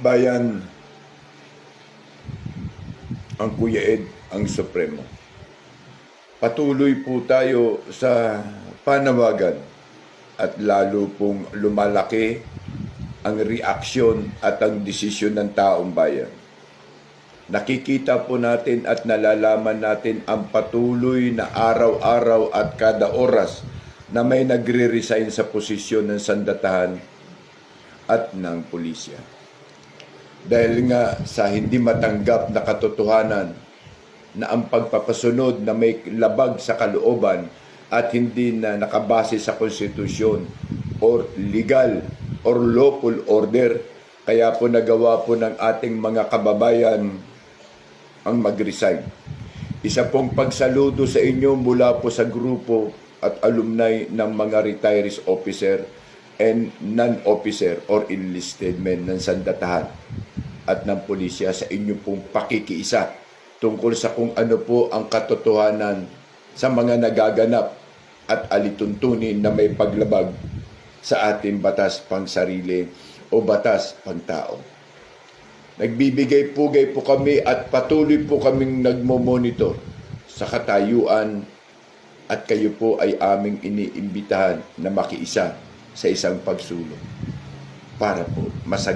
bayan ang Kuya Ed ang Supremo. Patuloy po tayo sa panawagan at lalo pong lumalaki ang reaksyon at ang desisyon ng taong bayan. Nakikita po natin at nalalaman natin ang patuloy na araw-araw at kada oras na may nagre-resign sa posisyon ng sandatahan at ng pulisya. Dahil nga sa hindi matanggap na katotohanan na ang pagpapasunod na may labag sa kalooban at hindi na nakabase sa konstitusyon or legal or lawful order kaya po nagawa po ng ating mga kababayan ang mag-resign. Isa pong pagsaludo sa inyo mula po sa grupo at alumni ng mga retirees officer and non-officer or enlisted men ng sandatahan at ng pulisya sa inyo pong pakikiisa tungkol sa kung ano po ang katotohanan sa mga nagaganap at alituntunin na may paglabag sa ating batas pang sarili o batas pang tao. Nagbibigay pugay po kami at patuloy po kaming nagmo-monitor sa katayuan at kayo po ay aming iniimbitahan na makiisa sa isang pagsulong para po masag